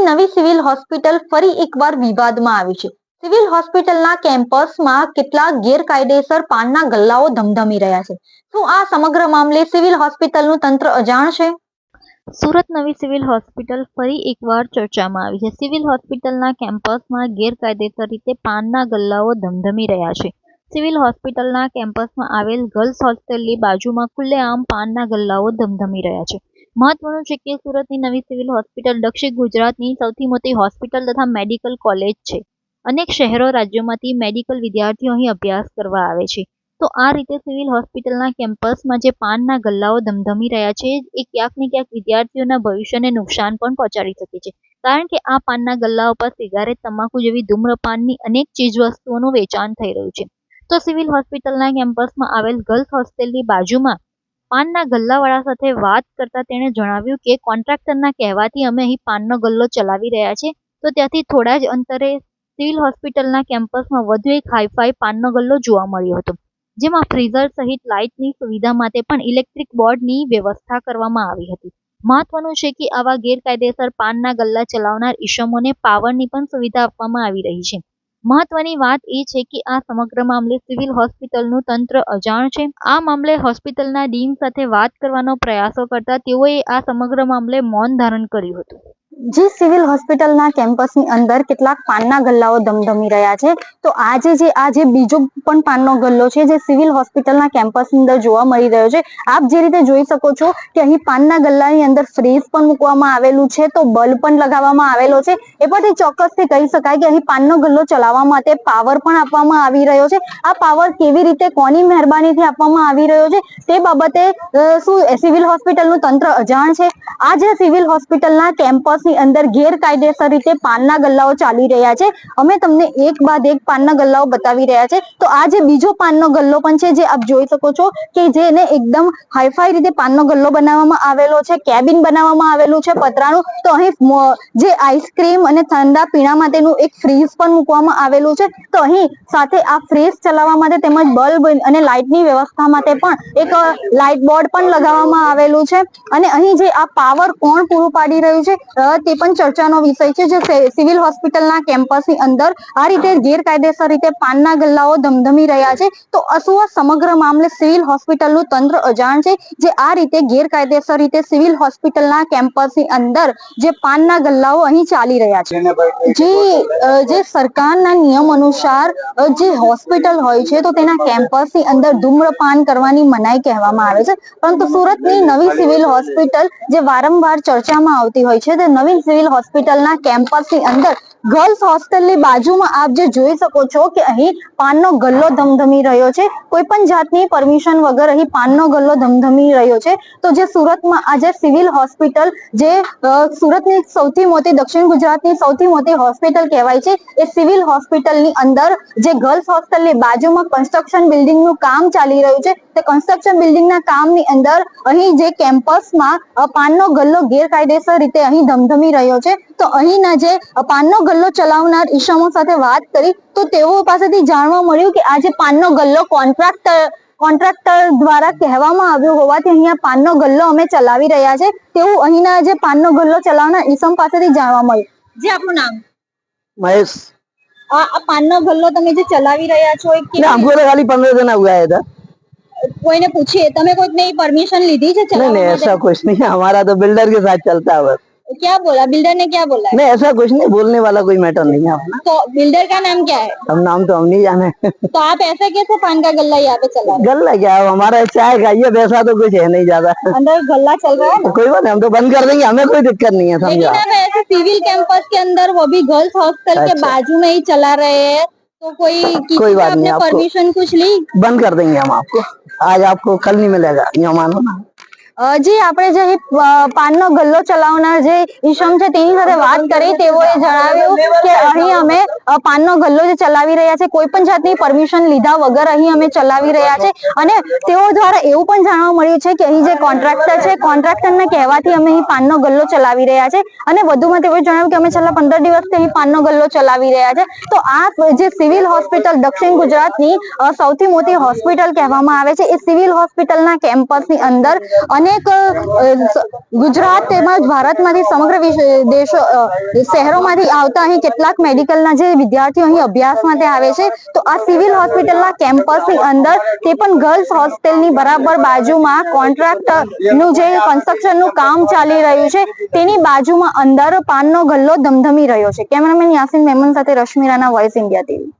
સુરતની નવી civil hospital ફરી એકવાર વિવાદમાં આવી છે. સિવિલ હોસ્પિટલના કેમ્પસમાં કેટલાક ગેરકાયદેસર પાનના ગલ્લાઓ ધમધમી રહ્યા છે. શું આ સમગ્ર મામલે સિવિલ હોસ્પિટલનું તંત્ર અજાણ છે? સુરત નવી સિવિલ હોસ્પિટલ ફરી એકવાર ચર્ચામાં આવી છે. સિવિલ હોસ્પિટલના કેમ્પસમાં ગેરકાયદેસર રીતે પાનના ગલ્લાઓ ધમધમી રહ્યા છે. સિવિલ હોસ્પિટલના કેમ્પસમાં આવેલ ગર્લ્સ હોસ્ટેલની બાજુમાં ખુલ્લેઆમ પાનના ગલ્લાઓ ધમધમી રહ્યા છે. મહત્વનું છે કે સુરતની નવી સિવિલ હોસ્પિટલ દક્ષિણ ગુજરાતની સૌથી મોટી હોસ્પિટલ તથા મેડિકલ કોલેજ છે. અનેક શહેરો રાજ્યોમાંથી મેડિકલ વિદ્યાર્થીઓ અહીં અભ્યાસ કરવા આવે છે. તો આ રીતે સિવિલ હોસ્પિટલના કેમ્પસમાં જે પાનના ગલ્લાઓ ધમધમી રહ્યા છે, એ ક્યાંક ને ક્યાંક વિદ્યાર્થીઓના ભવિષ્યને નુકસાન પણ પહોંચાડી શકે છે. કારણ કે આ પાનના ગલ્લાઓ પર સિગારેટ, તમાકુ જેવી ધૂમ્રપાનની અનેક ચીજવસ્તુઓનું વેચાણ થઈ રહ્યું છે. તો સિવિલ હોસ્પિટલના કેમ્પસમાં આવેલ ગર્લ્સ હોસ્ટેલની બાજુમાં પાનના ગલ્લાવાળા સાથે વાત કરતા તેણે જણાવ્યું કે કોન્ટ્રાક્ટરના કહેવાથી અમે અહીં પાનનો ગલ્લો ચલાવી રહ્યા છે તો ત્યાંથી થોડા જ અંતરે સિવિલ હોસ્પિટલના કેમ્પસમાં વધુ એક હાઈફાઈ પાનનો ગલ્લો જોવા મળ્યો હતો, જેમાં ફ્રીઝર સહિત લાઇટની સુવિધા માટે પણ ઇલેક્ટ્રિક બોર્ડની વ્યવસ્થા કરવામાં આવી હતી. મહત્વનું છે કે આવા ગેરકાયદેસર પાનના ગલ્લા ચલાવનાર ઈસમોને પાવરની પણ સુવિધા આપવામાં આવી રહી છે. મહત્વની વાત એ છે કે આ સમગ્ર મામલે સિવિલ હોસ્પિટલનું તંત્ર અજાણ છે. આ મામલે હોસ્પિટલના ડીન સાથે વાત કરવાનો પ્રયાસો કરતા તેઓએ આ સમગ્ર મામલે મૌન ધારણ કર્યું હતું. જે સિવિલ હોસ્પિટલના કેમ્પસની અંદર કેટલાક પાનના ગલ્લાઓ ધમધમી રહ્યા છે. તો આજે જે, આ જે બીજો પણ પાનનો ગલ્લો છે, જે સિવિલ હોસ્પિટલના કેમ્પસની અંદર જોવા મળી રહ્યો છે, આપ જે રીતે જોઈ શકો છો કે અહીં પાનના ગલ્લાની અંદર ફ્રીઝ પણ મૂકવામાં આવેલું છે, તો બલ્બ પણ લગાવવામાં આવેલો છે. એ પરથી ચોક્કસથી કહી શકાય કે અહીં પાનનો ગલ્લો ચલાવવા માટે પાવર પણ આપવામાં આવી રહ્યો છે. આ પાવર કેવી રીતે, કોની મહેરબાનીથી આપવામાં આવી રહ્યો છે, તે બાબતે શું સિવિલ હોસ્પિટલનું તંત્ર અજાણ છે? આ જે સિવિલ હોસ્પિટલના કેમ્પસની અંદર ગેરકાયદેસર રીતે પાનના ગલ્લાઓ ચાલી રહ્યા છે. અમે તમને એક બાદ એક પાનના ગલ્લાઓ બતાવી રહ્યા છે. તો આ જે બીજો પાનનો ગલ્લો પણ છે, જે આપ જોઈ શકો છો કે જેને એકદમ હાઈફાઈ રીતે પાનનો ગલ્લો બનાવવામાં આવેલો છે, કેબિન બનાવવામાં આવેલું છે પતરાનું. તો અહીં જે આઈસ્ક્રીમ અને ઠંડા પીણા માટેનું એક ફ્રીજ પણ મૂકવામાં આવેલું છે. તો અહીં સાથે આ ફ્રીજ ચલાવવા માટે તેમજ બલ્બ અને લાઇટની વ્યવસ્થા માટે પણ એક લાઇટ બોર્ડ પણ લગાવવામાં આવેલું છે. અને અહીં જે આ પાવર કોણ પૂરું પાડી રહ્યું છે? તે પણ ચર્ચાનો વિષય છે જે સિવિલ હોસ્પિટલના કેમ્પસની અંદર આ રીતે ગેરકાયદેસર રીતે પાનના ગલ્લાઓ ધમધમી રહ્યા છે. તો અસુઓ સમગ્ર મામલે સિવિલ હોસ્પિટલનું તંત્ર અજાણ છે જે આ રીતે ગેરકાયદેસર રીતે સિવિલ હોસ્પિટલના કેમ્પસની અંદર જે પાનના ગલ્લાઓ અહીં ચાલી રહ્યા છે. જે જે સરકારના નિયમ અનુસાર જે હોસ્પિટલ હોય છે તો તેના કેમ્પસની અંદર ધૂમ્રપાન કરવાની મનાઈ કહેવામાં આવે છે. પરંતુ સુરતની નવી સિવિલ હોસ્પિટલ જે વારંવાર ચર્ચામાં આવતી હોય છે તે નવી સિવિલ હોસ્પિટલના કેમ્પસની અંદર ગર્લ્સ હોસ્ટેલની બાજુમાં આપ જે જોઈ શકો છો કે અહીં પાનનો ગલ્લો ધમધમી રહ્યો છે. કોઈ પણ જાતની પરમિશન વગર અહીં પાનનો ગલ્લો ધમધમી રહ્યો છે. તો જે સુરતમાં આજે સિવિલ હોસ્પિટલ જે સુરતની સૌથી મોટી, દક્ષિણ ગુજરાતની સૌથી મોટી હોસ્પિટલ કહેવાય છે, એ સિવિલ હોસ્પિટલની અંદર જે ગર્લ્સ હોસ્ટેલની બાજુમાં કન્સ્ટ્રક્શન બિલ્ડિંગનું કામ ચાલી રહ્યું છે. તે કન્સ્ટ્રક્શન બિલ્ડિંગના કામની અંદર અહીં જે કેમ્પસમાં પાનનો ગલ્લો ગેરકાયદેસર રીતે અહીં રહ્યો છે તો અહીંના જે અ, પાનનો ગલ્લો ચલાવનાર ઈસમો સાથે વાત કરી તો તેઓ પાસેથી જાણવા મળ્યું કે આ જે પાનનો ગલ્લો કોન્ટ્રાક્ટર કોન્ટ્રાક્ટર દ્વારા કહેવામાં આવ્યું હોવાથી અહીંયા પાનનો ગલ્લો અમે ચલાવી રહ્યા છે તેવું અહીંના જે પાનનો ગલ્લો ચલાવનાર ઈસમ પાસેથી જાણવા મળ્યું જે આપનું નામ महेश આ આ પાનનો ગલ્લો તમે જે ચલાવી રહ્યા છો એ नहीं हमको तो खाली पंद्रह दिन हुआ है इधर કોઈને પૂછીએ તમે કોઈકને પરમિશન લીધી છે नहीं नहीं ऐसा कुछ नहीं है हमारा तो बिल्डर के साथ चलता है बस क्या बोला? बिल्डर ने क्या बोला नहीं ऐसा कुछ नहीं बोलने वाला कोई मैटर नहीं है तो बिल्डर का नाम क्या है? हम नाम तो हम नहीं जाने। तो आप ऐसे कैसे पान का गल्ला यहाँ पे चला रहे गल क्या है हमारा चाय खाइए वैसा तो कुछ है नहीं ज़्यादा। अंदर गल्ला चल रहा है कोई बात नहीं हम तो बंद कर देंगे हमें कोई दिक्कत नहीं है समझा? ऐसे सिविल कैंपस के अंदर वो भी गर्ल्स हॉस्टल के अच्छा। बाजू में ही चला रहे हैं तो कोई कोई बात नहीं, परमिशन कुछ ली? बंद कर देंगे हम आपको। आज आपको कल नहीं मिलेगा ये मानो ना। જે આપણે જે પાનનો ગલ્લો ચલાવનાર જે ઈશમ છે, તેની સાથે વાત કરી, તેઓએ જણાવ્યું કે અહીં અમે પાનનો ગલ્લો જે ચલાવી રહ્યા છે, કોઈ પણ જાતની પરમિશન લીધા વગર અહીં અમે ચલાવી રહ્યા છે. અને તેઓ દ્વારા એવું પણ જાણવા મળ્યું છે કે અહીં જે કોન્ટ્રાક્ટર છે, કોન્ટ્રાક્ટરના કહેવાથી અમે અહીં પાનનો ગલ્લો ચલાવી રહ્યા છે. અને વધુમાં તેઓએ જણાવ્યું કે અમે છેલ્લા પંદર દિવસથી અહીં પાનનો ગલ્લો ચલાવી રહ્યા છે. તો આ જે સિવિલ હોસ્પિટલ દક્ષિણ ગુજરાતની સૌથી મોટી હોસ્પિટલ કહેવામાં આવે છે. એ સિવિલ હોસ્પિટલના કેમ્પસની અંદર અને અનેક ગુજરાત તેમજ ભારતમાંથી સમગ્ર દેશો શહેરોમાંથી આવતા અહીં કેટલાક મેડિકલના જે વિદ્યાર્થીઓ અહીં અભ્યાસ માટે આવે છે, તો આ સિવિલ હોસ્પિટલના કેમ્પસની અંદર તે પણ ગર્લ્સ હોસ્ટેલની બરાબર બાજુમાં કોન્ટ્રાક્ટનું જે કન્સ્ટ્રક્શનનું કામ ચાલી રહ્યું છે, તેની બાજુમાં અંદર પાનનો ગલ્લો ધમધમી રહ્યો છે. કેમેરામેન યાસીન મેમન સાથે રશ્મિરાના વોઇસ ઇન્ડિયા ટીવી